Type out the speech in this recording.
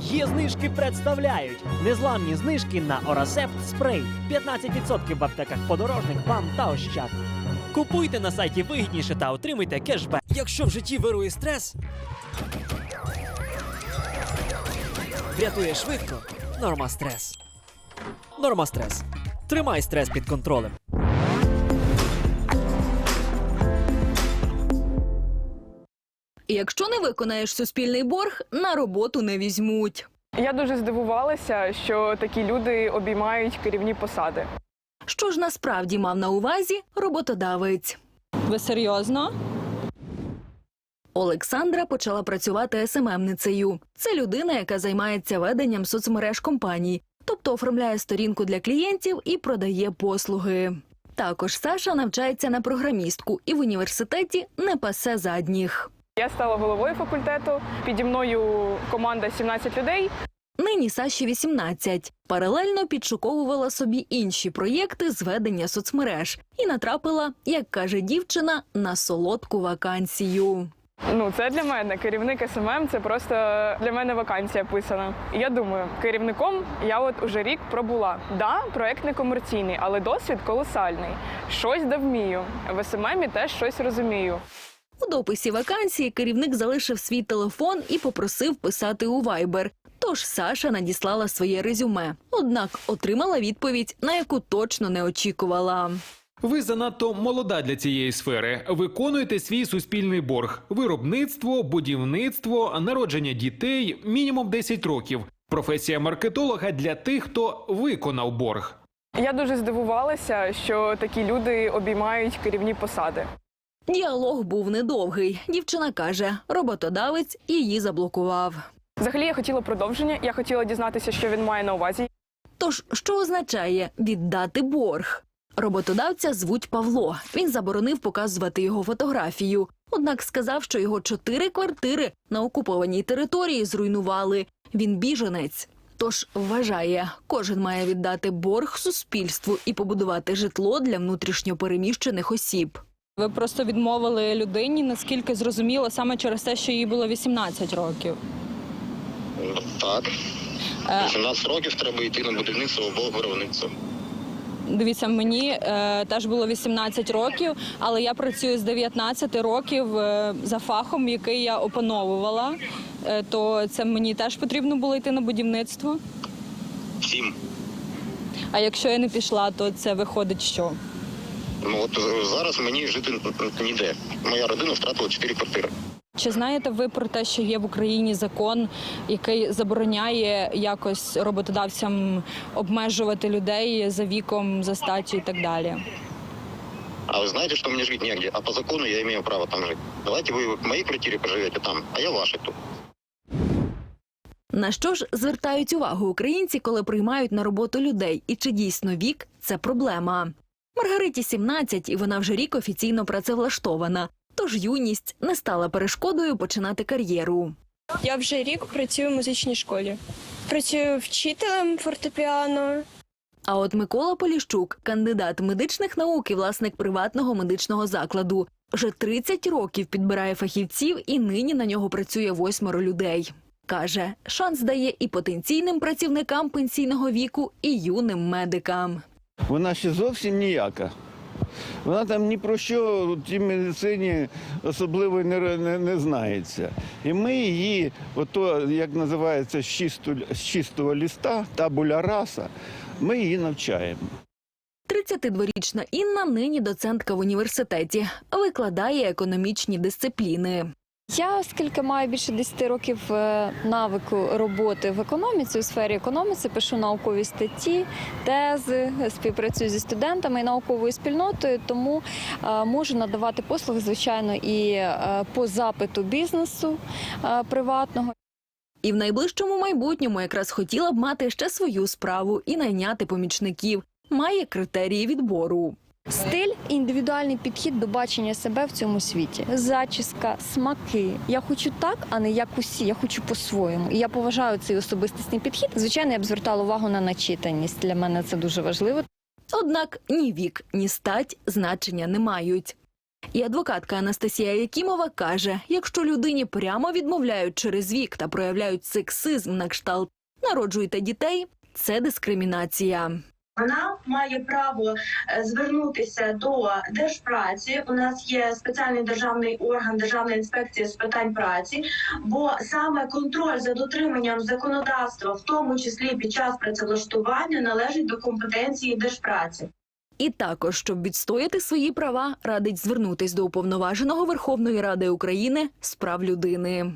Є знижки представляють незламні знижки на Орасепт спрей 15% в аптеках подорожник, бам та ощад. Купуйте на сайті вигідніше та отримуйте кешбек. Якщо в житті вирує стрес, врятує швидко. Норма стрес. Норма стрес. Тримай стрес під контролем. І якщо не виконаєш суспільний борг, на роботу не візьмуть. Я дуже здивувалася, що такі люди обіймають керівні посади. Що ж насправді мав на увазі роботодавець? Ви серйозно? Олександра почала працювати СММницею. Це людина, яка займається веденням соцмереж компаній, тобто оформляє сторінку для клієнтів і продає послуги. Також Саша навчається на програмістку і в університеті не пасе задніх. Я стала головою факультету. Піді мною команда 17 людей. Нині Саші 18. Паралельно підшуковувала собі інші проєкти з ведення соцмереж і натрапила, як каже дівчина, на солодку вакансію. Ну, це для мене керівник СММ. Це просто для мене вакансія писана. Я думаю, керівником я от уже рік пробула. Да, проект не комерційний, але досвід колосальний. Щось да вмію. В СММі теж щось розумію. У дописі вакансії керівник залишив свій телефон і попросив писати у Viber. Тож Саша надіслала своє резюме. Однак отримала відповідь, на яку точно не очікувала. Ви занадто молода для цієї сфери. Виконуєте свій суспільний борг: виробництво, будівництво, народження дітей мінімум 10 років. Професія маркетолога для тих, хто виконав борг. Я дуже здивувалася, що такі люди обіймають керівні посади. Діалог був недовгий. Дівчина каже, роботодавець її заблокував. Взагалі я хотіла продовження. Я хотіла дізнатися, що він має на увазі. Тож, що означає віддати борг? Роботодавця звуть Павло. Він заборонив показувати його фотографію. Однак сказав, що його чотири квартири на окупованій території зруйнували. Він біженець. Тож вважає, кожен має віддати борг суспільству і побудувати житло для внутрішньопереміщених осіб. Ви просто відмовили людині, наскільки зрозуміло, саме через те, що їй було 18 років. Так. Е, 18 років треба йти на будівництво або виробництво. Дивіться, мені е, теж було 18 років, але я працюю з 19 років е, за фахом, який я опановувала. Е, то це мені теж потрібно було йти на будівництво. Сім. А якщо я не пішла, то це виходить що? Ну от е, зараз мені жити ніде. Моя родина втратила 4 квартири. Чи знаєте ви про те, що є в Україні закон, який забороняє якось роботодавцям обмежувати людей за віком, за статтю і так далі? А вы знаете, что мне жить негде? А по закону я имею право там жить. Давайте вы в моей квартире поживете там, а я в вашей тут. На що ж звертають увагу українці, коли приймають на роботу людей? І чи дійсно вік це проблема? Маргариті 17, і вона вже рік офіційно працевлаштована. Тож юність не стала перешкодою починати кар'єру. Я вже рік працюю в музичній школі. Працюю вчителем фортепіано. А от Микола Поліщук, кандидат медичних наук і власник приватного медичного закладу, вже 30 років підбирає фахівців і нині на нього працює восьмеро людей. Каже, шанс дає і потенційним працівникам пенсійного віку, і юним медикам. Вона ще зовсім ніяка. Вона там ні про що в тій медицині особливо не, не, не знається. І ми її, ото, як називається, з чисту- з чистого ліста, табуля раса, ми її навчаємо. 32-річна Інна нині доцентка в університеті, викладає економічні дисципліни. Я, оскільки маю більше 10 років е, навику роботи в економіці у сфері економіці, пишу наукові статті, тези, співпрацюю зі студентами і науковою спільнотою, тому е, можу надавати послуги, звичайно, і е, по запиту бізнесу приватного. І в найближчому майбутньому якраз хотіла б мати ще свою справу і найняти помічників. Має критерії відбору. Стиль індивідуальний підхід до бачення себе в цьому світі. Зачіска, смаки. Я хочу так, а не як усі. Я хочу по-своєму. І я поважаю цей особистісний підхід. Звичайно, я б звертала увагу на начитаність. Для мене це дуже важливо. Однак ні вік, ні стать значення не мають. І адвокатка Анастасія Якімова каже: якщо людині прямо відмовляють через вік та проявляють сексизм на кшталт народжуйте дітей, це дискримінація. Вона має право е, звернутися до держпраці. У нас є спеціальний державний орган, державна інспекція з питань праці. Бо саме контроль за дотриманням законодавства, в тому числі під час працевлаштування, належить до компетенції держпраці. І також, щоб відстояти свої права, радить звернутись до уповноваженого Верховної Ради України з прав людини.